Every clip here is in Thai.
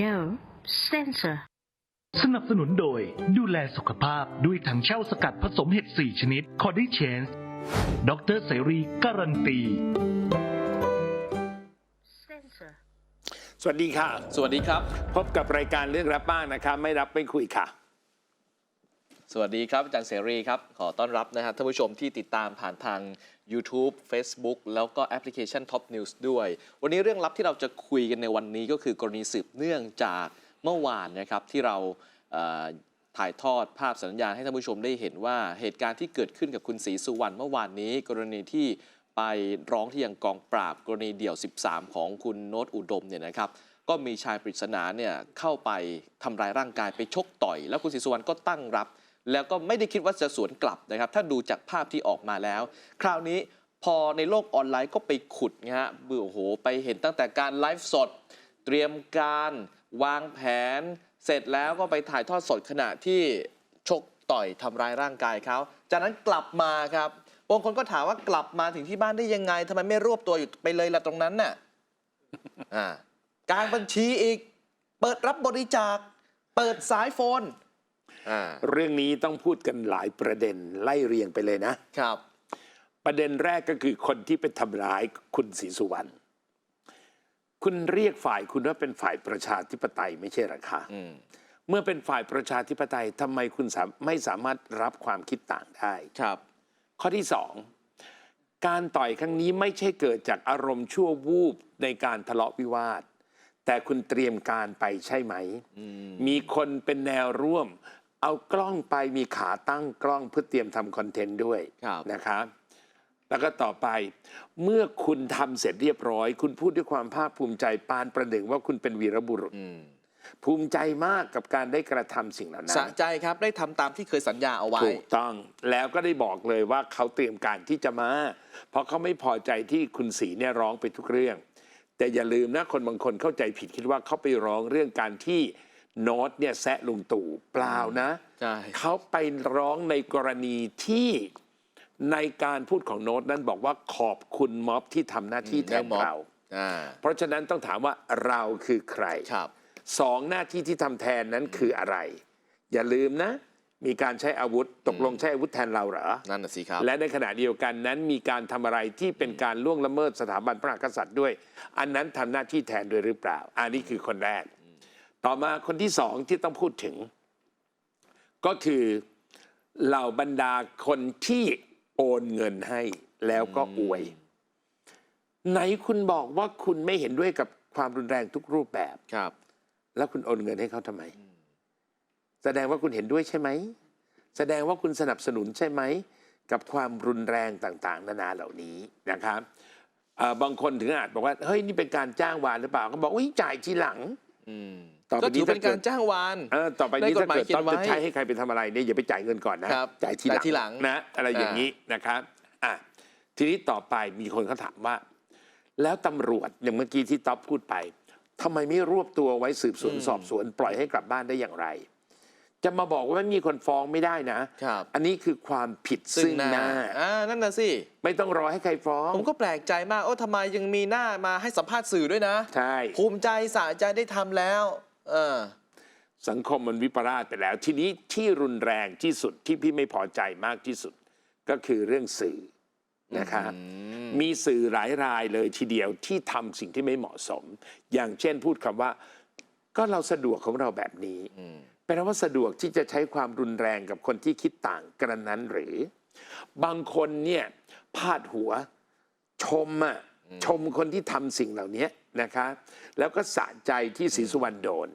มาก No sensor. สนับสนุนโดยดูแลสุขภาพด้วยถังเช่าสกัดผสมเห็ด 4 ชนิด คอดิเชนส์ดรเสรีการันตี Sensor. สวัสดีค่ะ สวัสดีครับ พบกับรายการเรื่องรับบ้างนะครับไม่รับไม่คุยค่ะ สวัสดีครับอาจารย์เสรีครับ ขอต้อนรับนะฮะท่านผู้ชมที่ติดตามผ่านทาง YouTube Facebook แล้วก็แอปพลิเคชัน Top News ด้วย วันนี้เรื่องลับที่เราจะคุยกันในวันนี้ก็คือกรณีสืบเนื่องจากเมื่อวานนะครับที่เราถ่ายทอดภาพสัญญาณให้ท่านผู้ชมได้เห็นว่าเหตุการณ์ที่เกิดขึ้นกับคุณศรีสุวรรณเมื่อวานนี้ กรณีที่ไปร้องที่ยังกองปราบกรณีเดี่ยว 13 ของคุณโน้ตอุดมเนี่ยนะครับก็มีชายปริศนาเนี่ยเข้าไปทำร้ายร่างกายไปชกต่อย แล้วคุณศรีสุวรรณก็ตั้งรับ แล้วก็ไม่ได้คิดว่าจะสวนกลับนะครับ ถ้าดูจากภาพที่ออกมาแล้ว คราวนี้พอในโลกออนไลน์ก็ไปขุดนะฮะเบื่อโอ้โห ไปเห็นตั้งแต่การไลฟ์สด เตรียมการวางแผน เสร็จแล้วก็ไปถ่ายทอดสดขณะที่ชกต่อยทำร้ายร่างกายเขา จากนั้นกลับมาครับบางคนก็ถามว่ากลับมาถึงที่บ้านได้ยังไงทำไมไม่รวบตัวอยู่ไปเลยล่ะตรงนั้นน่ะอ่าการบัญชีอีก เปิดรับบริจาค เปิดสายโฟน เรื่องนี้ต้องพูดกันหลายประเด็นไล่เรียงไปเลยนะครับ ประเด็นแรกก็คือคนที่ไปทำร้ายคุณศรีสุวรรณคุณเรียกฝ่ายคุณว่าเป็นฝ่ายประชาธิปไตยไม่ใช่หรอคะอืมเมื่อเป็นฝ่ายประชาธิปไตยทำไมคุณสามไม่สามารถรับความคิดต่างได้ครับ ข้อที่สองการต่อยครั้งนี้ไม่ใช่เกิดจากอารมณ์ชั่ววูบในการทะเลาะวิวาท แต่คุณเตรียมการไปใช่ไหมมีคนเป็นแนวร่วม เอากล้องไปมีขาตั้งกล้องเพื่อเตรียมทำคอนเทนต์ด้วยครับนะครับ แล้วก็ต่อไปเมื่อคุณทำเสร็จเรียบร้อย คุณพูดด้วยความภาคภูมิใจปานประหนึ่งว่าคุณเป็นวีรบุรุษอืมภูมิใจมากกับการได้กระทำสิ่งเหล่านั้สะนใจครับได้ทำตามที่เคยสัญญาเอาไว้ถูกต้องแล้วก็ได้บอกเลยว่าเขาเตรียมการที่จะมา เพราะเขาไม่พอใจที่คุณศรีเนี่ยร้องไปทุกเรื่อง แต่อย่าลืมนะคนบางคนเข้าใจผิดคิดว่าเขาไปร้องเรื่องการที่ โน้ตเนี่ยแซะลุงตู่เปล่านะ ใช่ เขาไปร้องในกรณีที่ในการพูดของโน้ตนั้นบอกว่าขอบคุณม็อบที่ทำหน้าที่แทนเรา อ่า เพราะฉะนั้นต้องถามว่าเราคือใครครับ สองหน้าที่ที่ทำแทนนั้นคืออะไร อย่าลืมนะ มีการใช้อาวุธตกลงใช้อาวุธแทนเราเหรอ นั่นน่ะสิครับ และในขณะเดียวกันนั้นมีการทำอะไรที่เป็นการล่วงละเมิดสถาบันพระมหากษัตริย์ด้วย อันนั้นทำหน้าที่แทนด้วยหรือเปล่า อันนี้คือคนแรก ต่อมาคนที่สองที่ต้องพูดถึง ก็คือเหล่าบรรดาคนที่โอนเงินให้แล้วก็อวย ไหนคุณบอกว่าคุณไม่เห็นด้วยกับความรุนแรงทุกรูปแบบครับ แล้วคุณโอนเงินให้เขาทำไม แสดงว่าคุณเห็นด้วยใช่ไหม แสดงว่าคุณสนับสนุนใช่ไหม กับความรุนแรงต่าง ๆ นานาเหล่านี้นะครับเอ่อบางคนถึงอาจบอกว่า เฮ้ย นี่เป็นการจ้างวานหรือเปล่าเขาบอกว่าจ่ายทีหลัง อืม ต่อไปก็นี้ถือเป็นถ้าเกิดการจ้างวาน เออต่อไปนี้ในกฎถ้าหมายเกิดเขียนต้องไว้จะใช้ให้ใครไปทำอะไรเนี่ยอย่าไปจ่ายเงินก่อนนะครับจ่ายทีหลัจ่ายทีหลังนะอะไรอย่างนี้นะครับอะทีนี้ต่อไปมีคนเขาถามว่า แล้วตำรวจอย่างเมื่อกี้ที่ต๊อปพูดไปทำไมไม่รวบตัวไว้สืบสวนสอบสวน ปล่อยให้กลับบ้านได้อย่างไร จะมาบอกว่าไม่มีคนฟ้องไม่ได้นะครับ อันนี้คือความผิดซึ่งหน้า อ่านั่นน่ะสิ ไม่ต้องรอให้ใครฟ้องผมก็แปลกใจมากโอ้ทำไมยังมีหน้ามาให้สัมภาษณ์สื่อด้วยนะ ใช่ ภูมิใจสะใจได้ทำแล้ว เออ สังคมมันวิปลาสไปแล้ว ทีนี้ที่รุนแรงที่สุดที่พี่ไม่พอใจมากที่สุด ก็คือเรื่องสื่อนะครับมีสื่อหลายรายเลยทีเดียวที่ทำสิ่งที่ไม่เหมาะสม อย่างเช่นพูดคำว่า ก็เราสะดวกของเราแบบนี้แปลว่าสะดวกที่จะใช้ความรุนแรงกับคนที่คิดต่างกันนั้นหรือ บางคนเนี่ยพาดหัวชมอะ ชมคนที่ทำสิ่งเหล่านี้นะคะแล้วก็สะใจที่ศรีสุวรรณโดน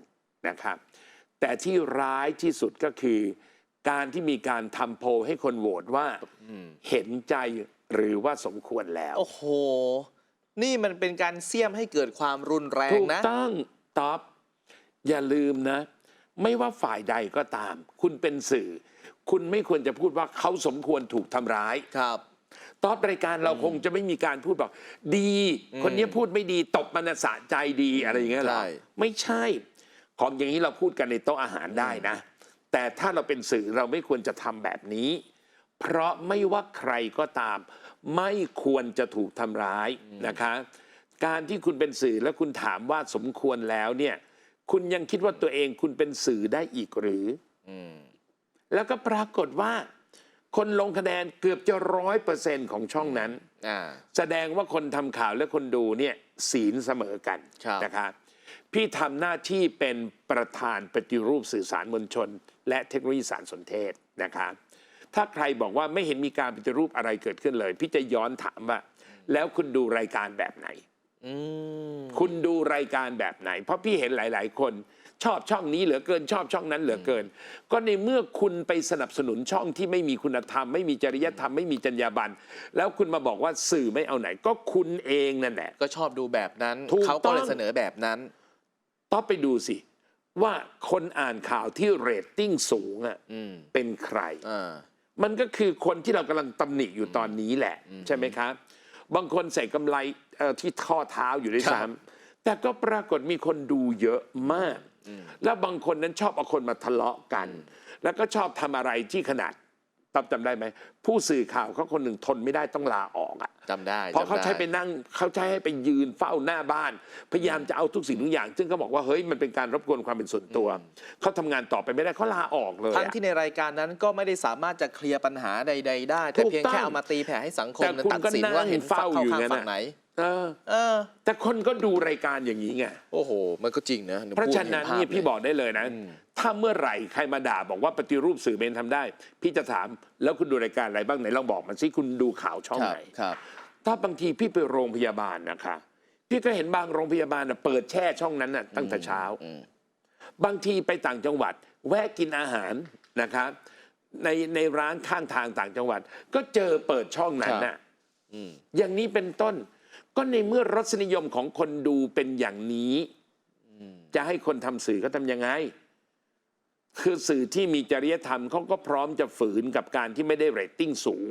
นะครับแต่ที่ร้ายที่สุดก็คือ การที่มีการทำโพลให้คนโหวตว่าเห็นใจหรือว่าสมควรแล้ว โอ้โห นี่มันเป็นการเสี่ยมให้เกิดความรุนแรงถูกนะต้องตอบอย่าลืมนะ ไม่ว่าฝ่ายใดก็ตาม คุณเป็นสื่อ คุณไม่ควรจะพูดว่าเขาสมควรถูกทำร้ายครับ ตอบรายการเราคงจะไม่มีการพูดบอก ดี คนนี้พูดไม่ดีตบมันนะสะใจดีอะไรอย่างเงี้ยหรอใช่ ไม่ใช่ ของอย่างนี้เราพูดกันในโต๊ะอาหารได้นะ แต่ถ้าเราเป็นสื่อเราไม่ควรจะทำแบบนี้ เพราะไม่ว่าใครก็ตาม ไม่ควรจะถูกทำร้ายนะคะ การที่คุณเป็นสื่อแล้วคุณถามว่าสมควรแล้วเนี่ยคุณยังคิดว่าตัวเองคุณเป็นสื่อได้อีกหรืออืมแล้วก็ปรากฏว่า คนลงคะแนนเกือบจะร้อยเปอร์เซ็นของช่องนั้น อ่า แสดงว่าคนทำข่าวและคนดูเนี่ยศีลเสมอกันครับ นะครับพี่ทำหน้าที่เป็นประธานปฏิรูปสื่อสารมวลชน และเทคโนโลยีสารสนเทศนะครับถ้าใครบอกว่าไม่เห็นมีการปฏิรูปอะไรเกิดขึ้นเลย พี่จะย้อนถามว่า แล้วคุณดูรายการแบบไหน อืม คุณดูรายการแบบไหน เพราะพี่เห็นหลาย ๆ คน ชอบช่องนี้เหลือเกินชอบช่องนั้นเหลือเกิน ก็ในเมื่อคุณไปสนับสนุนช่องที่ไม่มีคุณธรรม ไม่มีจริยธรรมไม่มีจรรยาบรรณแล้วคุณมาบอกว่าสื่อไม่เอาไหน ก็คุณเองนั่นแหละ ก็ชอบดูแบบนั้นถูกเขาก็เลยต้องเสนอแบบนั้น ต้องไปดูสิ ว่าคนอ่านข่าวที่เรตติ้งสูงอะอืมเป็นใคร อ่า มันก็คือคนที่เรากำลังตำหนิอยู่ตอนนี้แหละ ใช่ไหมครับ บางคนใส่กำไรเอ่อที่ข้อเท้าอยู่ด้วยครับ ซ้ำแต่ก็ปรากฏมีคนดูเยอะมาก แล้วบางคนนั้นชอบเอาคนมาทะเลาะกัน แล้วก็ชอบทำอะไรที่ขนาดจำจำได้ไหม ผู้สื่อข่าวเขาคนหนึ่งทนไม่ได้ต้องลาออกอะจำได้เพราะเขาจำด้ใช้ไปนั่งเขาใช้ให้ไปยืนเฝ้าหน้าบ้าน พยายามจะเอาทุกสิ่งทุกอย่าง ซึ่งเขาบอกว่าเฮ้ยมันเป็นการรบกวนความเป็นส่วนตัว เขาทำงานต่อไปไม่ได้เขาลาออกเลยทั้งอะที่ในรายการนั้นก็ไม่ได้สามารถจะเคลียร์ปัญหาใด ๆ ได้ แต่ถูกเพียงต้องแค่เอามาตีแผ่ให้สังคมแต่นั้นคุณตัดก็สินนั่งว่าเห็นเฝ้าเข้าอยู่ข้างงั้นฝั่งน่ะไหน เออ เออ แต่คนก็ดูรายการอย่างนี้ไง โอ้โห มันก็จริงนะเพราะฉะนั้นเนี่ยพี่บอกได้เลยนะ ถ้าเมื่อไหร่ใครมาด่าบอกว่าปฏิรูปสื่อเมนทำได้ พี่จะถามแล้วคุณดูรายการอะไรบ้างไหนลองบอกมาสิคุณดูข่าวช่องครับไหนครับถ้าบางทีพี่ไปโรงพยาบาลนะคะ พี่ก็เห็นบางโรงพยาบาลน่ะเปิดแช่ช่องนั้นน่ะตั้งแต่เช้าอืมบางทีไปต่างจังหวัด แวะกินอาหารนะครับในในร้านข้างทางต่างจังหวัด ก็เจอเปิดช่องนั้นน่ะอืมอย่างนี้เป็นต้น ก็ในเมื่อรสนิยมของคนดูเป็นอย่างนี้ จะให้คนทำสื่อเขาทำยังไง คือสื่อที่มีจริยธรรมเขาก็พร้อมจะฝืนกับการที่ไม่ได้เรตติ้งสูง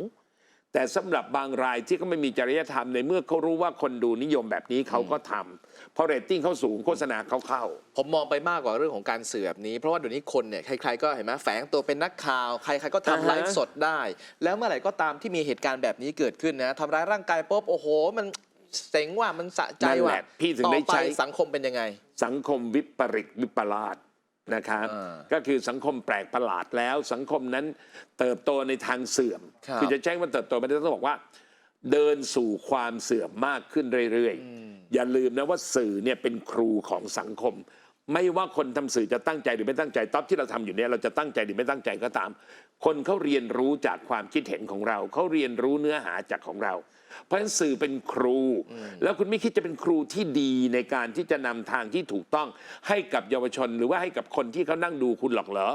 แต่สำหรับบางรายที่เขาไม่มีจริยธรรมในเมื่อเขารู้ว่าคนดูนิยมแบบนี้เขาก็ทำเพราะเรตติ้งเขาสูงโฆษณาเขาเข้า ผมมองไปมากกว่าเรื่องของการสื่อแบบนี้ เพราะว่าเดี๋ยวนี้คนเนี่ยใครๆก็เห็นไหมแฝงตัวเป็นนักข่าว ใครๆก็อ่าทำฮะ ไลฟ์สดได้ แล้วเมื่อไหร่ก็ตามที่มีเหตุการณ์แบบนี้เกิดขึ้นนะทำร้ายร่างกายปุ๊บโอ้โห มัน เซ็งว่ามันสะใจนั่นแหว่าละพี่ถึงต่อได้ไปใช้ สังคมเป็นยังไง สังคมวิปริตวิปลาสนะครับ อ่าก็คือสังคมแปลกประหลาดแล้ว สังคมนั้นเติบโตในทางเสื่อมครับอจะแจ้งว่าเติบโตไม่ได้ต้องบอกว่า เดินสู่ความเสื่อมมากขึ้นเรื่อยๆ อย่าลืมนะว่าสื่อเนี่ยเป็นครูของสังคม ไม่ว่าคนทำสื่อจะตั้งใจหรือไม่ตั้งใจต๊อบที่เราทำอยู่เนี่ยเราจะตั้งใจหรือไม่ตั้งใจก็ตาม คนเขาเรียนรู้จากความคิดเห็นของเราเขาเรียนรู้เนื้อหาจากของเรา เพราะฉะนั้นสื่อเป็นครู แล้วคุณไม่คิดจะเป็นครูที่ดีในการที่จะนำทางที่ถูกต้องให้กับเยาวชน หรือว่าให้กับคนที่เขานั่งดูคุณหรอกเหรอ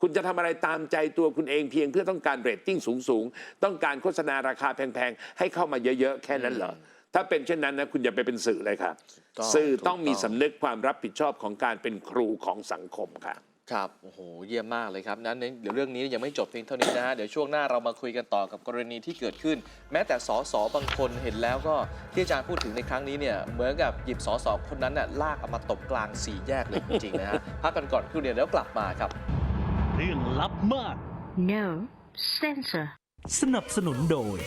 คุณจะทำอะไรตามใจตัวคุณเองเพียงเพื่อต้องการเรตติ้งสูงๆต้องการโฆษณาราคาแพงๆให้เข้ามาเยอะๆแค่นั้นเหรอ ถ้าเป็นเช่นนั้นนะคุณอย่าไปเป็นสื่อเลยครับต้องสื่อต้องถูกต้อง มีสำนึกความรับผิดชอบของการเป็นครูของสังคมค่ะ ครับ โอ้โห เยี่ยมมากเลยครับ นั้นเดี๋ยวเรื่องนี้ยังไม่จบเพียงเท่านี้นะฮะ เดี๋ยวช่วงหน้าเรามาคุยกันต่อกับกรณีที่เกิดขึ้น แม้แต่สสบางคนเห็นแล้วก็ที่อาจารย์พูดถึงในครั้งนี้เนี่ย เหมือนกับหยิบสสคนนั้นน่ะลากเอามาตบกลางสี่แยกเลยจริงๆนะฮะ พักกันก่อนครู่เดียวแล้วกลับมาครับ เรื่องลับมาก No censor. สนับสนุนโดย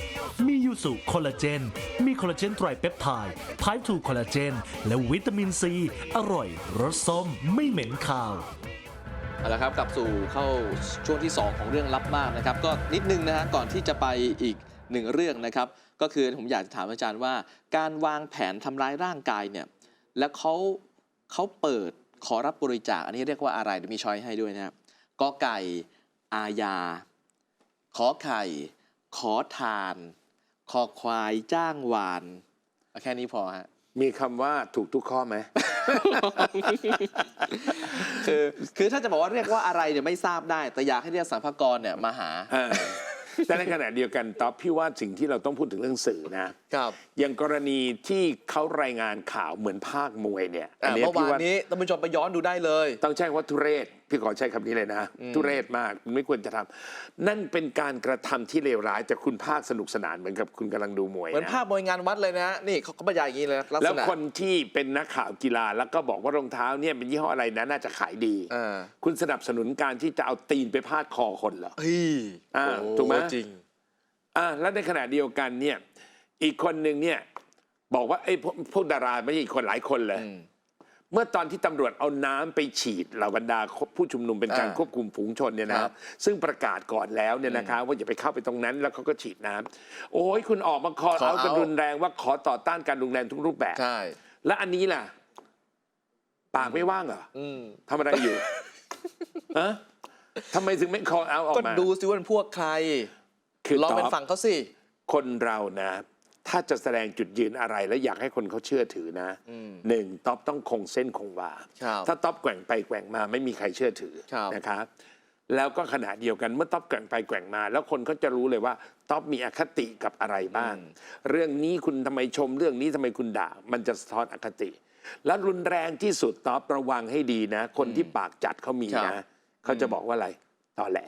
มียูสุคอลลาเจน มีคอลลาเจนไตรเปปไทด์ไพทูคอลลาเจน และวิตามินซี อร่อยรสส้มไม่เหม็นคาว เอาละครับกลับสู่เข้าช่วงที่ 2 ของเรื่องลับมากนะครับ ก็นิดนึงนะฮะก่อนที่จะไปอีกหนึ่งเรื่องนะครับ ก็คือผมอยากจะถามอาจารย์ว่า การวางแผนทำร้ายร่างกายเนี่ย แล้วเขาเขาเปิดขอรับบริจาคอันนี้เรียกว่าอะไรเดี๋ยวมีช้อยให้ด้วยนะครับกอไก่อาญา ขอไข่ ขอทานคอควายจ้างวานเอาแค่นี้พอฮะ มีคำว่าถูกทุกข้อไหม คือคือถ้าจะบอกว่าเรียกว่าอะไรเนี่ยไม่ทราบได้ แต่อยากให้เรียกสรรพากรเนี่ยมาหา เออแต่ในขณะเดียวกันต๊อบพี่ว่าสิ่งที่เราต้องพูดถึงเรื่องสื่อนะครับอย่างกรณีที่เขารายงานข่าวเหมือนภาคมวยเนี่ยอะนี้เมื่อพี่วานนี้ท่านผู้ชมไปย้อนดูได้เลย ต้องใช้คำว่าทุเรศพี่ขอใช้คำนี้เลยนะ ทุเรศมากไม่ควรจะทำนั่นเป็นการกระทำที่เลวร้ายแต่คุณภาคสนุกสนานเหมือนกับคุณกำลังดูมวยเหมือนนะภาพมวยงานวัดเลยนะ นี่เขาก็บรรยายอย่างนี้เลยนะลักแล้วษณะคนที่เป็นนักข่าวกีฬาแล้วก็บอกว่ารองเท้าเนี่ยเป็นยี่ห้ออะไรนะน่าจะขายดีอ่าคุณสนับสนุนการที่จะเอาตีนไปพาดคอคนเหรอเฮ้ยอ่าโอ้ถูกไหมจริงอ่าแล้วในขณะเดียวกันเนี่ย อีกคนหนึ่งเนี่ยบอกว่าไอ้พวกพวกดาราไม่ใช่คนหลายคนเลยอืมเมื่อตอนที่ตำรวจเอาน้ำไปฉีดเหล่าบรรดาผู้ชุมนุมเป็นการอ่าควบคุมฝูงชนเนี่ยครันะบ ซึ่งประกาศก่อนแล้วเนี่ยนะคะว่าอย่าไปเข้าไปตรงนั้นแล้วเขาก็ฉีดน้ำโอ้ยคุณออกมาคอเอากันรุนแรงว่าขอต่อต้านการรุนแรงทุกรูปแบบ ใช่ และอันนี้ล่ะ ปากไม่ว่างเหรออืมทำอะไรอยู่ ฮะทำไมถึงไม่คอเอาออกก็มาดูสิว่าเป็นพวกใครคือลองเป็นตอบ ฝั่งเขาสิ คนเรานะ ถ้าจะแสดงจุดยืนอะไรแล้วอยากให้คนเขาเชื่อถือนะอืมหนึ่งท็อปต้องคงเส้นคงวาครับถ้าท็อปแกว่งไปแกว่งมาไม่มีใครเชื่อถือครับนะครับแล้วก็ขณะเดียวกันเมื่อท็อปแกว่งไปแกว่งมา แล้วคนก็จะรู้เลยว่าท็อปมีอคติกับอะไรบ้าง เรื่องนี้คุณทำไมชม เรื่องนี้ทำไมคุณด่า มันจะสะท้อนอคติ แล้วรุนแรงที่สุดท็อประวังให้ดีนะ คนที่ปากจัดเขามีครันะบเขาจะบอกว่าอะไรตอแหล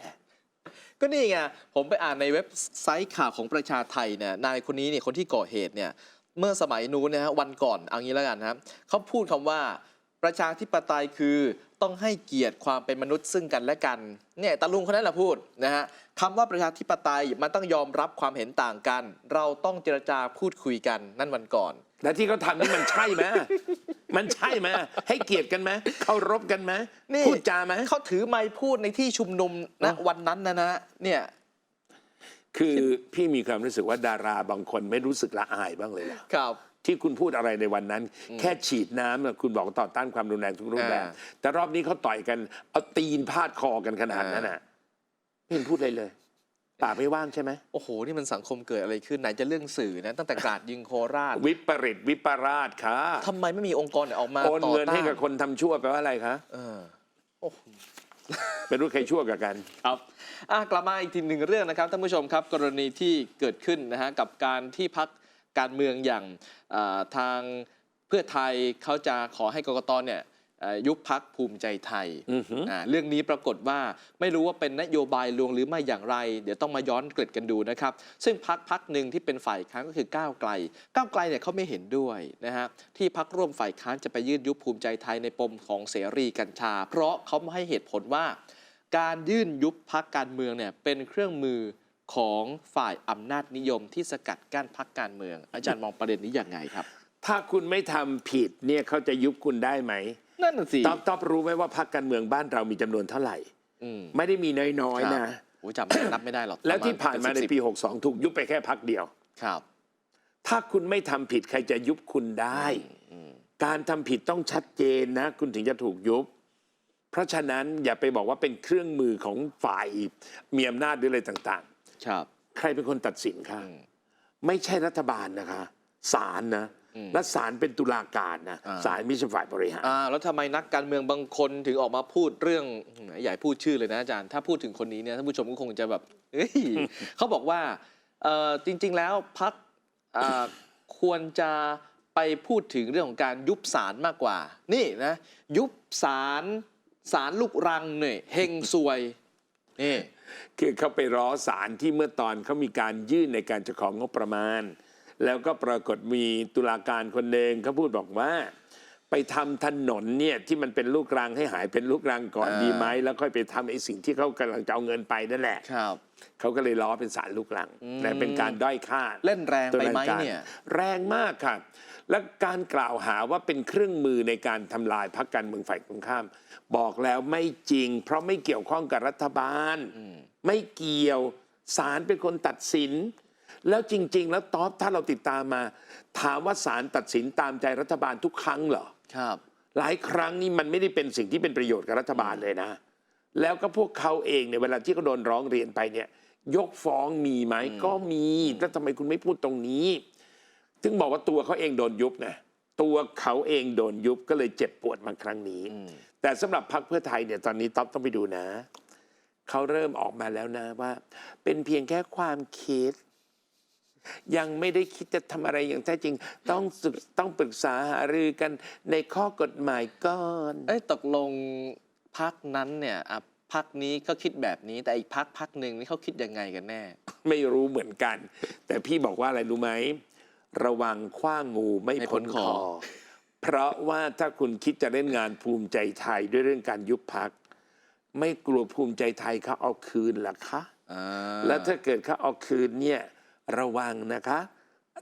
ก็นี่ไงผมไปอ่านในเว็บไซต์ข่าวของประชาไทยเนี่ยนายคนนี้เนี่ยคนที่ก่อเหตุเนี่ยเมื่อสมัยนู้นนะฮะวันก่อนเอางี้แล้วกันนะครับเขาพูดคำว่าประชาธิปไตยคือต้องให้เกียรติความเป็นมนุษย์ซึ่งกันและกันเนี่ยตาลุงคนนั้นแหละพูดนะฮะคำว่าประชาธิปไตยมันต้องยอมรับความเห็นต่างกัน เราต้องเจรจาพูดคุยกันนั่นวันก่อน และที่เขาทำนี่มันใช่ไหม มันใช่ไหมให้เกียรติกันไหมเคารพกันไหมนี่ พูดจาไหมเขาถือไม้พูดในที่ชุมนุมณวันนั้นนะนะเนี่ย คือพี่มีความรู้สึกว่าดาราบางคนไม่รู้สึกละอายบ้างเลยเหรอ ครับ ที่คุณพูดอะไรในวันนั้น แค่ฉีดน้ำน่ะคุณบอกต่อต้านความรุนแรงทุกรูปแบบ อ่า แต่รอบนี้เขาต่อยกัน เอาตีนพาดคอกันขนาดนั้นน่ะไม่เห็นพูดเลยเลย ปากไม่ว่างใช่ไหมโอ้โห นี่มันสังคมเกิดอะไรขึ้นไหนจะเรื่องสื่อนะ ตั้งแต่กราดยิงโคราชวิปริตวิปราชค่ะทำไมไม่มีองค์กรไหนออกมาโอนต่อเงินต้าให้นกับคนทำชั่วแปลว่าอะไรคะเออโอ้โหเป็นรู้ใครชั่วกับกันครับอะกลับมาอีกทีหนึ่งเรื่องนะครับท่านผู้ชมครับ กรณีที่เกิดขึ้นนะฮะกับการที่พักการเมืองอย่างอ่าทางเพื่อไทยเขาจะขอให้กกตเนี่ยเอ่อ ยุบพักภูมิใจไทยอือหืออ่าเรื่องนี้ปรากฏว่าไม่รู้ว่าเป็นนโยบายลวงหรือไม่อย่างไร เดี๋ยวต้องมาย้อนเกร็ดกันดูนะครับ ซึ่งพักพักหนึ่งที่เป็นฝ่ายค้านก็คือก้าวไกล ก้าวไกลเนี่ยเขาไม่เห็นด้วยนะฮะที่พักร่วมฝ่ายค้านจะไปยื่นยุบภูมิใจไทยในปมของเสรีกัญชา เพราะเขาให้เหตุผลว่า การยื่นยุบพักการเมืองเนี่ยเป็นเครื่องมือของฝ่ายอำนาจนิยมที่สกัดกั้นพักการเมือง อาจารย์มองประเด็นนี้อย่างไงครับ ถ้าคุณไม่ทำผิดเนี่ยเขาจะยุบคุณได้ไหม นั่นน่ะสิต๊อบต๊อบรู้ไหมว่าพรรคการเมืองบ้านเรามีจำนวนเท่าไหร่ อืมไม่ได้มีน้อยๆนะ โอ้จำไม่นับไม่ได้หรอกแล้วที่ผ่านมาในประณปีเป็สิบ62 ถูกยุบไปแค่พักเดียว ครับ ถ้าคุณไม่ทำผิดใครจะยุบคุณได้ การทำผิดต้องชัดเจนนะ คุณถึงจะถูกยุบ เพราะฉะนั้นอย่าไปบอกว่าเป็นเครื่องมือของฝ่ายมีอำนาจหรืออะไรต่างครับ ๆ ใครเป็นคนตัดสินคะอืมไม่ใช่รัฐบาลนะคะศาลนะอืม และศาลเป็นตุลาการนะอ่าศาลไม่ใช่ฝ่ายบริหารอ่าแล้วทำไมนักการเมืองบางคนถึงออกมาพูดเรื่องอืมอย่าให้พูดชื่อเลยนะอาจารย์ ถ้าพูดถึงคนนี้เนี่ยท่านผู้ชมก็คงจะแบบเฮ้ยเขาบอกว่าเอ่อจริง ๆ แล้วพักควรจะไปพูดถึงเรื่องของการยุบศาลมากกว่า นี่นะ ยุบศาลศาลลูกรังเนี่ยเฮงซวยนี่คือเขาไปร้อศาลที่เมื่อตอนเขามีการยื่นในการจะของงบประมาณ แล้วก็ปรากฏมีตุลาการคนหนึ่งเขาพูดบอกว่า ไปทำถนนเนี่ยที่มันเป็นลูกรังให้หายเป็นลูกรังก่อนอ่าดีไหมแล้วค่อยไปทำไอ้สิ่งที่เขากำลังจะเอาเงินไปนั่นแหละครับเขาก็เลยล้อเป็นสารลูกรังอืมแต่เป็นการด้อยค่าเล่นแรงไปไหมตุลาการเนี่ยแรงมากค่ะ และการกล่าวหาว่าเป็นเครื่องมือในการทำลายพรรคการเมืองฝ่ายตรงข้าม บอกแล้วไม่จริง เพราะไม่เกี่ยวข้องกับรัฐบาล ไม่เกี่ยวศาลเป็นคนตัดสิน แล้วจริง ๆ แล้วตอบถ้าเราติดตามมา ถามว่าศาลตัดสินตามใจรัฐบาลทุกครั้งเหรอครับ หลายครั้งนี่มันไม่ได้เป็นสิ่งที่เป็นประโยชน์กับรัฐบาลเลยนะ แล้วก็พวกเขาเองเนี่ยเวลาที่เขาโดนร้องเรียนไปเนี่ย ยกฟ้องมีไหมก็มีแล้วทำไมคุณไม่พูดตรงนี้ถึงบอกว่าตัวเขาเองโดนยุบไงตัวเขาเองโดนยุบก็เลยเจ็บปวดมาครั้งนี้ แต่สำหรับพรรคเพื่อไทยเนี่ยตอนนี้ต๊อบต้องไปดูนะ เขาเริ่มออกมาแล้วนะว่า เป็นเพียงแค่ความคิด ยังไม่ได้คิดจะทำอะไรอย่างแท้จริง ต้องศึกต้องปรึกษาหารือกันในข้อกฎหมายก่อน เอ้ยตกลงพักนั้นเนี่ยอะพักนี้ก็คิดแบบนี้แต่อีกพักพักหนึ่งนี่เขาคิดยังไงกันแน่ ไม่รู้เหมือนกัน แต่พี่บอกว่าอะไรรู้ไหม ระวังคว้างงูไม่ไม่พ้พ้นนคคอ อ เพราะว่าถ้าคุณคิดจะเล่นงานภูมิใจไทยด้วยเรื่องการยุบพัก ไม่กลัวภูมิใจไทยเขาเอาคืนหรอคะ อ่าแล้วถ้าเกิดเขาเอาคืนเนี่ย ระวังนะคะ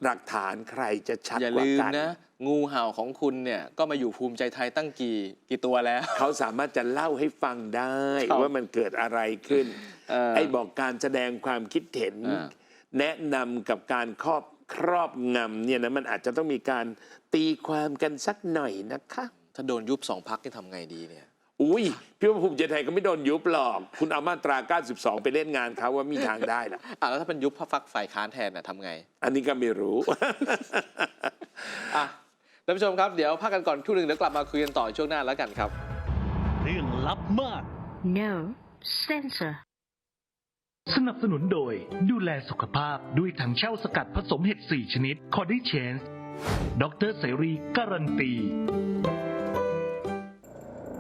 หลักฐานใครจะชัดอย่ากว่าลืมกัน นะ งูเห่าของคุณเนี่ยก็มาอยู่ภูมิใจไทยตั้งกี่กี่ตัวแล้ว เขาสามารถจะเล่าให้ฟังได้ ครับว่ามันเกิดอะไรขึ้น เออไอ้บอกการแสดงความคิดเห็น อ่า แนะนำกับการครอบครอบงำเนี่ยนะมันอาจจะต้องมีการตีความกันสักหน่อยนะคะ ถ้าโดนยุบสองพักนี่ทำไงดีเนี่ย อุ้ยพี่ว่าภูมิใจไทยก็ไม่โดนยุบหรอก คุณเอามาตรา 92 ไปเล่นงานเขาว่ามีทางได้ล่ะอะแล้วถ้าเป็นยุบพักฝ่ายค้านแทนน่ะทำไง อันนี้ก็ไม่รู้ อะท่านผู้ชมครับ เดี๋ยวพักกันก่อนครู่หนึ่งเดี๋ยวกลับมาคุยกันต่อช่วงหน้าแล้วกันครับ เรื่องลับมาก No censor. สนับสนุนโดย ดูแลสุขภาพด้วยถังเช่าสกัดผสมเห็ด 4 ชนิด คอดิเชนส์ดรเสรีการันตี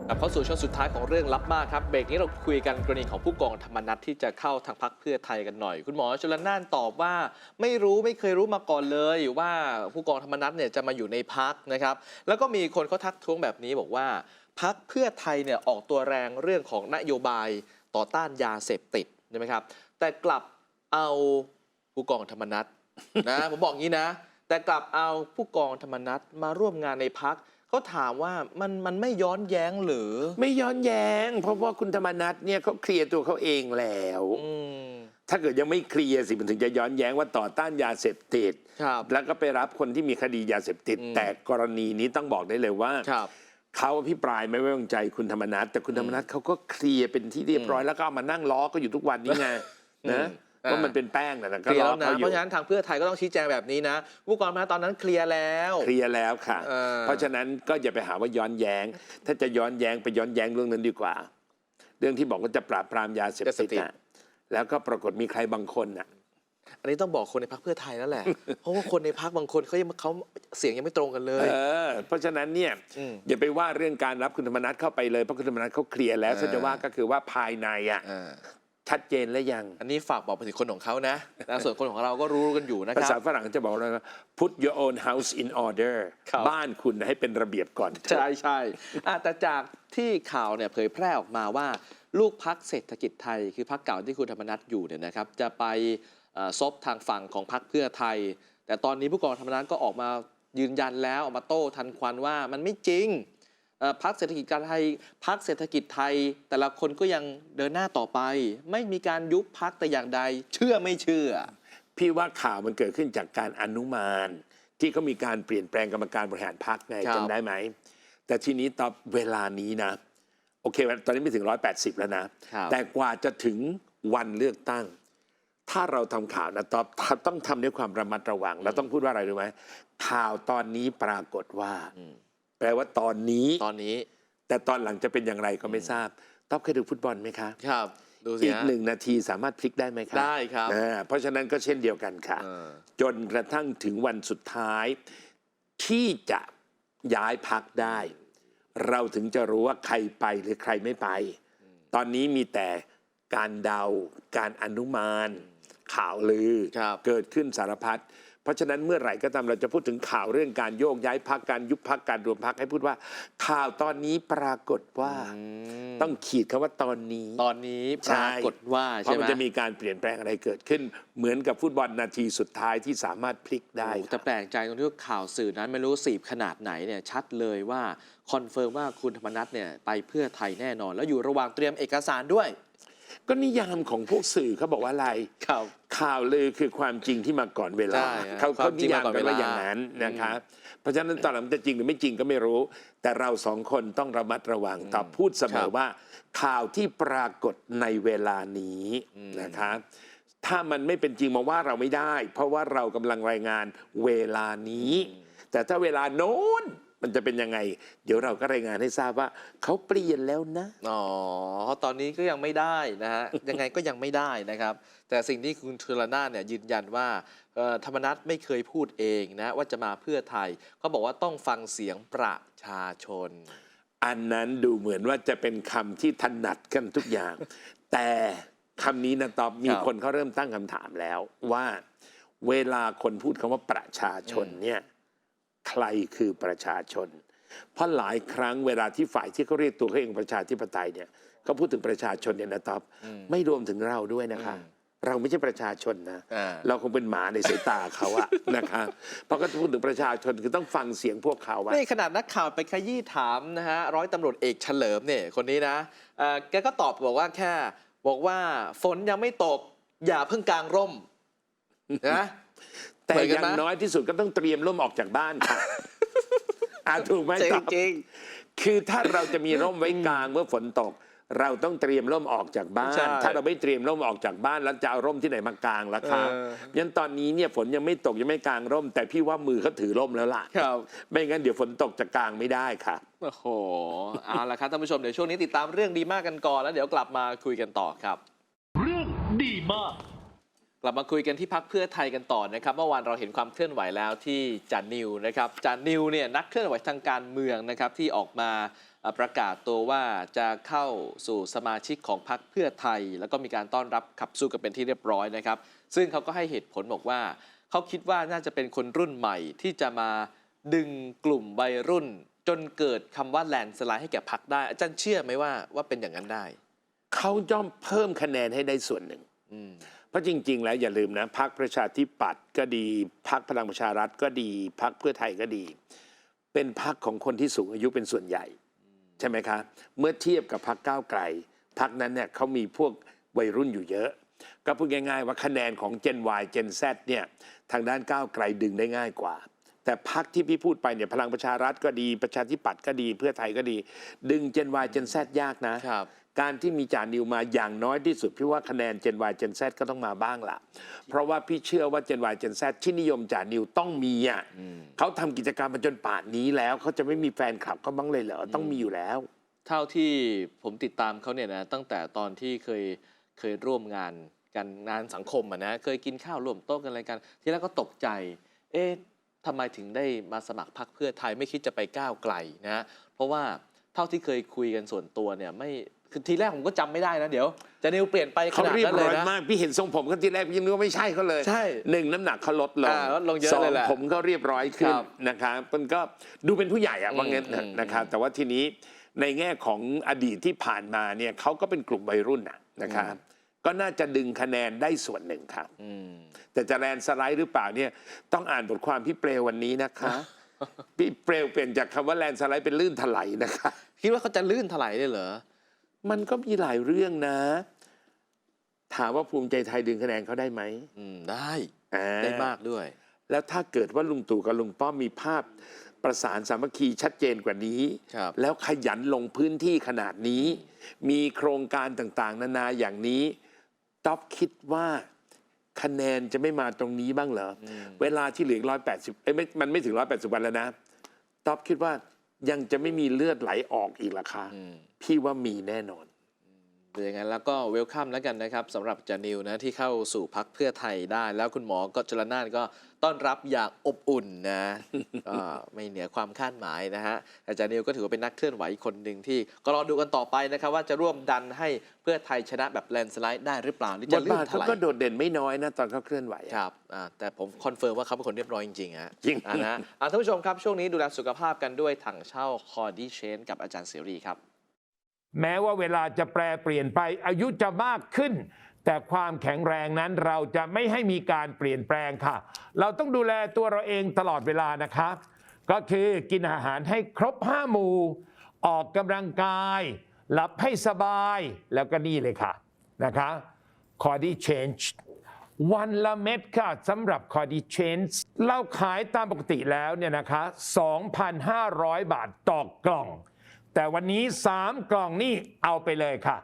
กลับเข้าสู่ช่วงสุดท้ายของเรื่องลับมากครับ เบรกนี้เราคุยกันกรณีของผู้กองธรรมนัฐที่จะเข้าทางพักเพื่อไทยกันหน่อย คุณหมอชลน่านตอบว่า ไม่รู้ไม่เคยรู้มาก่อนเลยว่าผู้กองธรรมนัฐเนี่ยจะมาอยู่ในพักนะครับ แล้วก็มีคนเขาทักท้วงแบบนี้บอกว่าพักเพื่อไทยเนี่ยออกตัวแรงเรื่องของนโยบายต่อต้านยาเสพติดใช่ไหมครับ แต่กลับเอาผู้กองธรรมนัฐนะผมบอกงี้นะ แต่กลับเอาผู้กองธรรมนัฐมาร่วมงานในพัก เขาถามว่ามันมันไม่ย้อนแย้งหรือ ไม่ย้อนแย้ง เพราะว่าคุณธรรมนัฐเนี่ยเขาเคลียร์ตัวเขาเองแล้ว อืม ถ้าเกิดยังไม่เคลียร์สิมันถึงจะย้อนแย้งว่าต่อต้านยาเสพติด ครับแล้วก็ไปรับคนที่มีคดียาเสพติด อืม แต่กรณีนี้ต้องบอกได้เลยว่า ครับ เขาอภิปรายไม่ไว้วางใจคุณธรรมนัฐแต่คุณธรรมนัฐเขาก็เคลียร์เป็นที่เรียบร้อยแล้วก็เอามานั่งล้อก็อยู่ทุกวันนี้ไงอืมนะอ่า ว่ามันเป็นแป้งนะนะก็เคลียร์ล้อแล้วนะเขาอเพยู่ราะฉะนั้นทางเพื่อไทยก็ต้องชี้แจงแบบนี้นะผู้กองธรรมนัฐตอนนั้นเคลียร์แล้วเคลียร์แล้วค่ะเออเพราะฉะนั้นก็อย่าไปหาว่าย้อนแย้ง ถ้าจะย้อนแย้งไปย้อนแย้งเรื่องนั้นดีกว่า เรื่องที่บอกว่าจะปราบปรามยาเสพติดนะแล้วก็ปรากฏมีใครบางคนน่ะอันนี้ต้องบอกคนในพักเพื่อไทยแล้วแหละ เพราะว่าคนในพักบางคนเขายังเขาเสียงยังไม่ตรงกันเลย เออ เพราะฉะนั้นเนี่ยอืมอย่าไปว่าเรื่องการรับคุณธรรมนัฐเข้าไปเลยเพราะคุณธรรมนัฐเขาเคลียร์แล้วเออถ้าจะว่าก็คือว่าภายในอะอ่า ชัดเจนแล้วยัง อันนี้ฝากบอกไปถึงคนของเขานะนะส่วนคนของเราก็รู้กันอยู่นะภาครัษาบฝรั่งจะบอกว่า put your own house in order ครับ บ้านคุณให้เป็นระเบียบก่อน ใช่ใช่อะแต่จากที่ข่าวเนี่ยเผยแพร่ออกมาว่า ลูกพักเศรษฐกิจไทย คือพักเก่าที่คุณธรรมนัฐอยู่เนี่ยนะครับ จะไปเอ่อซบทางฝั่งของพักเพื่อไทย แต่ตอนนี้ผู้กองธรรมนัฐก็ออกมายืนยันแล้วออกมาโต้ทันควันว่ามันไม่จริงเอ่อ พักเศรษฐกิจการไทยพักเศรษฐกิจไทย แต่ละคนก็ยังเดินหน้าต่อไป ไม่มีการยุบพักแต่อย่างใด เชื่อไม่เชื่อ พี่ว่าข่าวมันเกิดขึ้นจากการอนุมาน ที่เขามีการเปลี่ยนแปลงกรรมการบริหารพักไงครับจำได้ไหม แต่ทีนี้ตอนเวลานี้นะ โอเค ตอนนี้ไม่ถึง 180 แล้วนะครับแต่กว่าจะถึงวันเลือกตั้ง ถ้าเราทำข่าวนะตอบต้องทำด้วยความระมัดระวัง เราต้องพูดว่าอะไรรู้ไหมข่าวตอนนี้ปรากฏว่า แปลว่าตอนนี้ ตอนนี้ แต่ตอนหลังจะเป็นอย่างไรก็ไม่ทราบต๊อบเคยดูฟุตบอลไหมคะครับ ดูสิอีกฮะ หนึ่งนาทีสามารถพลิกได้ไหมครับได้ครับอ่าเพราะฉะนั้นก็เช่นเดียวกันค่ะ เออ จนกระทั่งถึงวันสุดท้าย ที่จะย้ายพักได้ เราถึงจะรู้ว่าใครไปหรือใครไม่ไป ตอนนี้มีแต่การเดา การอนุมาน ข่าวลือ ครับ เกิดขึ้นสารพัด เพราะฉะนั้นเมื่อไหร่ก็ตามเราจะพูดถึงข่าวเรื่องการโยกย้ายพักการยุบพักการรวมพักให้พูดว่า ข่าวตอนนี้ปรากฏว่า ต้องขีดคำว่าตอนนี้ตอนนี้ปใช่รากฏว่าเพใช่ราะไหมัมนจะมีการเปลี่ยนแปลงอะไรเกิดขึ้น เหมือนกับฟุตบอลนาทีสุดท้ายที่สามารถพลิกได้โอ้แต่แปลกใจตรงที่ว่าข่าวสื่อนั้นไม่รู้สีบขนาดไหนเนี่ยชัดเลยว่าคอนเฟิร์มว่าคุณธรรมนัฐเนี่ยไปเพื่อไทยแน่นอน แล้วอยู่ระหว่างเตรียมเอกสารด้วย ก็นิยามของพวกสื่อเขาบอกว่าอะไร ครับ ข่าวลือคือความจริงที่มาก่อนเวลา ใช่ฮะเขาควาเขามจรินิงยามมาก่อนกันว่าเวลาอย่างนั้นนะครับ เพราะฉะนั้นตอนหลังมันจะจริงหรือไม่จริงก็ไม่รู้ แต่เราสองคนต้องระมัดระวังต่อพูดเสมอว่า ข่าวที่ปรากฏในเวลานี้นะครับถ้ามันไม่เป็นจริงมาว่าเราไม่ได้ เพราะว่าเรากำลังรายงานเวลานี้ แต่ถ้าเวลาโน้น มันจะเป็นยังไง เดี๋ยวเราก็รายงานให้ทราบว่าเขาเปลี่ยนแล้วนะ อ๋อ ตอนนี้ก็ยังไม่ได้นะฮะ ยังไงก็ยังไม่ได้นะครับ แต่สิ่งที่คุณทุลนาถเนี่ยยืนยันว่าเอ่อธรรมนัฐไม่เคยพูดเองนะ ว่าจะมาเพื่อไทยเขาบอกว่าต้องฟังเสียงประชาชน อันนั้นดูเหมือนว่าจะเป็นคำที่ถนัดกันทุกอย่าง แต่คำนี้นะตอบมีครับคนเขาเริ่มตั้งคำถามแล้วว่า เวลาคนพูดคำว่าประชาชนเนี่ย ใครคือประชาชน เพราะหลายครั้งเวลาที่ฝ่ายที่เขาเรียกตัวเขาเองประชาธิปไตยเนี่ยเขาพูดถึงประชาชนเนี่ยนะตอบไม่รวมถึงเราด้วยนะคะเราไม่ใช่ประชาชนนะอ่าเราคงเป็นหมาในสายตาเขาอะนะคะเพราะก็พูดถึงประชาชนคือต้องฟังเสียงพวกเขาอะนี่ขนาดนักข่าวไปขยี้ถามนะฮะร้อยตำรวจเอกเฉลิมเนี่ยคนนี้นะเอ่อแกก็ตอบบอกว่าแค่ บอกว่าฝนยังไม่ตก อย่าเพิ่งกางร่มนะ แต่เหมือนอกันย่างไหมน้อยที่สุดก็ต้องเตรียมร่มออกจากบ้านค่ะอ่าถูกไหมจริงตอบจริงคือถ้าเราจะมีร่มไว้กลางเมื่อฝนตก เราต้องเตรียมร่มออกจากบ้าใช่นถ้าเราไม่เตรียมร่มออกจากบ้านแล้วจะเอาร่มที่ไหนมากางล่ะครับเออยันตอนนี้เนี่ยฝนยังไม่ตกยังไม่กางร่ม แต่พี่ว่ามือเขาถือร่มแล้วล่ะครับไม่งั้นเดี๋ยวฝนตกจะกางไม่ได้ค่ะโอ้โหเอาละครับท่านผู้ชมเดี๋ยวช่วงนี้ติดตามเรื่องดีมากกันก่อนแล้วเดี๋ยวกลับมาคุยกันต่อครับ เรื่องดีมาก กลับมาคุยกันที่พักเพื่อไทยกันต่อนะครับ เมื่อวานเราเห็นความเคลื่อนไหวแล้วที่จานิวนะครับจานิวเนี่ยนักเคลื่อนไหวทางการเมืองนะครับที่ออกมาเอ่อประกาศตัวว่าจะเข้าสู่สมาชิกของพักเพื่อไทย แล้วก็มีการต้อนรับขับสู้กันเป็นที่เรียบร้อยนะครับ ซึ่งเขาก็ให้เหตุผลบอกว่า เขาคิดว่าน่าจะเป็นคนรุ่นใหม่ที่จะมาดึงกลุ่มวัยรุ่น จนเกิดคำว่าแลนด์สไลด์ให้แก่พักได้ อาจารย์เชื่อไหมว่าว่าเป็นอย่างนั้นได้ เขาย่อมเพิ่มคะแนนให้ได้ส่วนหนึ่งอืมเพ ราะจริง ๆ แล้วอย่าลืมนะพักประชาธิปัตย์ก็ดีพักพลังประชารัฐก็ดีพักเพื่อไทยก็ดี เป็นพักของคนที่สูงอายุเป็นส่วนใหญ่ ใช่ไหมคะ เมื่อเทียบกับพักก้าวไกลพักนั้นเนี่ยเขามีพวกวัยรุ่นอยู่เยอะ ก็พูดง่าย ๆ ว่าคะแนนของ Gen Y Gen Z เนี่ยทางด้านก้าวไกลดึงได้ง่ายกว่า แต่พักที่พี่พูดไปเนี่ยพลังประชารัฐก็ดีประชาธิปัตย์ก็ดีเพื่อไทยก็ดี ดึง Gen Y Gen Z ยากนะครับ การที่มีจานิวมาอย่างน้อยที่สุดพี่ว่าคะแนน Gen Y Gen Z ก็ต้องมาบ้างละเพราะว่าพี่เชื่อว่า Gen Y Gen Z ที่นิยมจานิวต้องมีอะเขาทำกิจกรรมมาจนป่านนี้แล้วเขาจะไม่มีแฟนคลับก็บ้างเลยเหรอต้องมีอยู่แล้ว เท่าที่ผมติดตามเขาเนี่ยนะตั้งแต่ตอนที่เคยเคยร่วมงานกันงานสังคมอะนะเคยกินข้าวร่วมโต๊ะกันอะไรกัน ทีแรกก็ตกใจ เอ๊ะทำไมถึงได้มาสมัครพรรคเพื่อไทยไม่คิดจะไปก้าวไกลนะเพราะว่าเท่าที่เคยคุยกันส่วนตัวเนี่ยไม่ คือทีแรกผมก็จำไม่ได้นะเดี๋ยว จะนิวเปลี่ยนไปขเขานาดเรียบนั้นเลร้ยอยนะ มาก พี่เห็นทรงผมกันทีแรกพี่ยังนึกว่าไม่ใช่เขาเลยใช่หนึ่งน้ำหนักเขาลดลงอ่าลดลงเยอะสองเลยแหละผมก็เรียบร้อยขึ้นครับนะคะมันก็ดูเป็นผู้ใหญ่อะว่างั้นอืม นะครับแต่ว่าทีนี้ในแง่ของอดีตที่ผ่านมาเนี่ยเขาก็เป็นกลุ่มวัยรุ่นอะนะครับก็น่าจะดึงคะแนนได้ส่วนหนึ่งครับ อืม แต่จะแลนด์สไลด์หรือเปล่าเนี่ยต้องอ่านบทความพี่เปลววันนี้นะคะ พี่เปลวเปลี่ยนจากคำว่าแลนด์สไลด์เป็นลื่นถลายนะคะ คิดว่าเขาจะลื่นถลายได้เหรอ มันก็มีหลายเรื่องนะ ถามว่าภูมิใจไทยดึงคะแนนเขาได้ไหมอืมได้อ่ได้มากด้วย แล้วถ้าเกิดว่าลุงตู่กับลุงป้อมมีภาพประสานสามัคคีชัดเจนกว่านี้ ครับแล้วขยันลงพื้นที่ขนาดนี้ มีโครงการต่างๆ นานาอย่างนี้ต๊อบคิดว่าคะแนนจะไม่มาตรงนี้บ้างเหรออเวลาที่เหลือร้อยแปดสิบเอ้ยไม่มันไม่ถึงร้อยแปดสิบวันแล้วนะต๊อบคิดว่า ยังจะไม่มีเลือดไหลออกอีกเหรอคะอืมพี่ว่ามีแน่นอนเป็น อย่างนั้นแล้วก็เวลคัมแล้วกันนะครับสำหรับจานิวนะที่เข้าสู่พักเพื่อไทยได้ แล้วคุณหมอก็จรนานก็ต้อนรับอย่างอบอุ่นนะก็ไม่เหนือความคาดหมายนะฮะแต่จานิวก็ถือว่าเป็นนักเคลื่อนไหวคนหนึ่งที่ก็รอดูกันต่อไปนะครับ ว่าจะร่วมดันให้เพื่อไทยชนะแบบแลนด์สไลด์ได้หรือเปล่าหรือบจะทลื่บาทนถเขาลายก็โดดเด่นไม่น้อยนะตอนเขาเคลื่อนไหวอะครับอ่าแต่ผมคอนเฟิร์มว่าเขาเป็นคนเรียบร้อยจริงๆฮะจริงอ่านะฮะอ่าท่านผู้ชมครับช่วงนี้ดูแลสุขภาพกันด้วยถังเช่าคอดี้เชน กับอาจารย์เสรีครับ แม้ว่าเวลาจะแปรเปลี่ยนไปอายุจะมากขึ้น แต่ความแข็งแรงนั้นเราจะไม่ให้มีการเปลี่ยนแปลงค่ะ เราต้องดูแลตัวเราเองตลอดเวลานะครับก็คือกินอาหารให้ครบห้าหมู่ ออกกำลังกาย หลับให้สบายแล้วก็นี่เลยค่ะนะคะคอดี้เชนจ์วันละเม็ดค่ะสำหรับคอดี้เชนจ์เราขายตามปกติแล้วเนี่ยนะคะ 2,500 บาทต่อกล่อง แต่วันนี้ 3 กล่องนี่เอาไปเลยค่ะ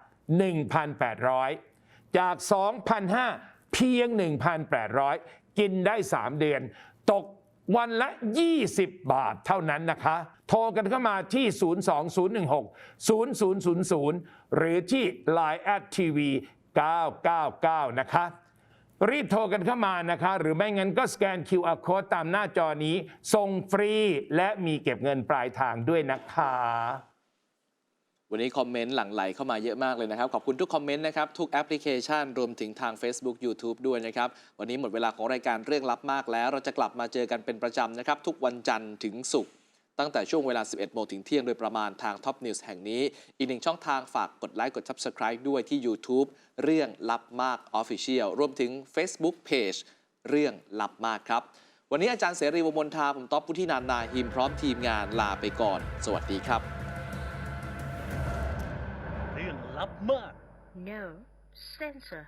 1,800 จาก 2,500 เพียง 1,800 กินได้ 3 เดือน ตกวันละ 20 บาทเท่านั้นนะคะ โทรกันเข้ามาที่ 02016 0000 หรือที่ Line at TV 999 นะคะ รีบโทรกันเข้ามานะคะ หรือไม่งั้นก็สแกน QR code ตามหน้าจอนี้ ส่งฟรีและมีเก็บเงินปลายทางด้วยนะคะ วันนี้คอมเมนต์หลั่งไหลเข้ามาเยอะมากเลยนะครับ ขอบคุณทุกคอมเมนต์นะครับ ทุกแอปพลิเคชันรวมถึงทาง Facebook YouTube ด้วยนะครับ วันนี้หมดเวลาของรายการเรื่องลับมากแล้ว เราจะกลับมาเจอกันเป็นประจำนะครับ ทุกวันจันทร์ถึงศุกร์ตั้งแต่ช่วงเวลา 11 โมงถึงเที่ยงโดยประมาณทาง Top News แห่งนี้ อีกหนึ่งช่องทางฝากกดไลค์กด Subscribe ด้วยที่ YouTube เรื่องลับมาก Official รวมถึง Facebook Page เรื่องลับมากครับ วันนี้อาจารย์เสรีวมนทาผมต๊อบพุทธินันนาหิมพร้อมทีมงานลาไปก่อน สวัสดีครับ No. Sensor.